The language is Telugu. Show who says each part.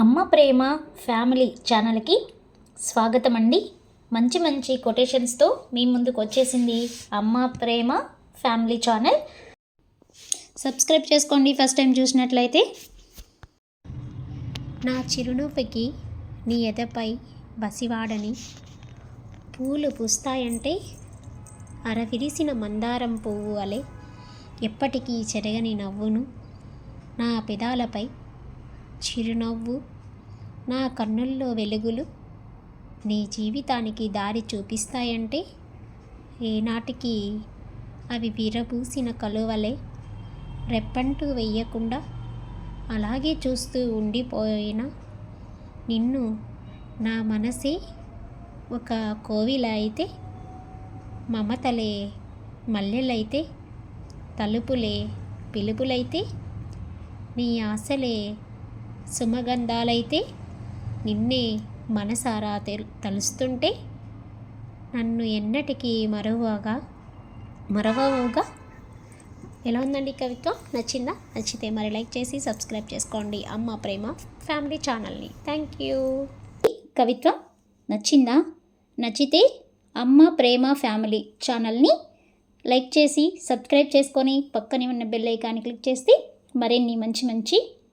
Speaker 1: అమ్మ ప్రేమ ఫ్యామిలీ ఛానల్కి స్వాగతం అండి మంచి మంచి కొటేషన్స్తో మీ ముందుకు వచ్చేసింది Amma Prema family channel. Subscribe చేసుకోండి ఫస్ట్ టైం చూసినట్లయితే.
Speaker 2: నా చిరునవ్వుకి నీ ఎదపై బసివాడని పూలు పూస్తాయంటే అరవిరిసిన మందారం పువ్వు అలే. ఎప్పటికీ చెరగని నవ్వును నా పెదాలపై చిరునవ్వు. నా కన్నుల్లో వెలుగులు నీ జీవితానికి దారి చూపిస్తాయంటే ఏనాటికి అవి విరబూసిన కలువలే. రెప్పంటూ వెయ్యకుండా అలాగే చూస్తూ ఉండిపోయిన నిన్ను నా మనసే ఒక కోవిల అయితే మమతలే మల్లెలైతే తలుపులే పిలుపులైతే నీ ఆశలే సుమగంధాలైతే నిన్నే మనసారా తెలు తలుస్తుంటే నన్ను ఎన్నటికీ మరవగా మరవవుగా? ఎలా ఉందండి కవిత్వం? నచ్చిందా? నచ్చితే మరి లైక్ చేసి సబ్స్క్రైబ్ చేసుకోండి. అమ్మ ప్రేమ ఫ్యామిలీ ఛానల్ని. Thank you.
Speaker 1: కవిత్వం నచ్చిందా? నచ్చితే అమ్మ ప్రేమ ఫ్యామిలీ ఛానల్ని లైక్ చేసి సబ్స్క్రైబ్ చేసుకొని పక్కనే ఉన్న బెల్ ఐకాన్ని క్లిక్ చేస్తే మరిన్ని మంచి మంచి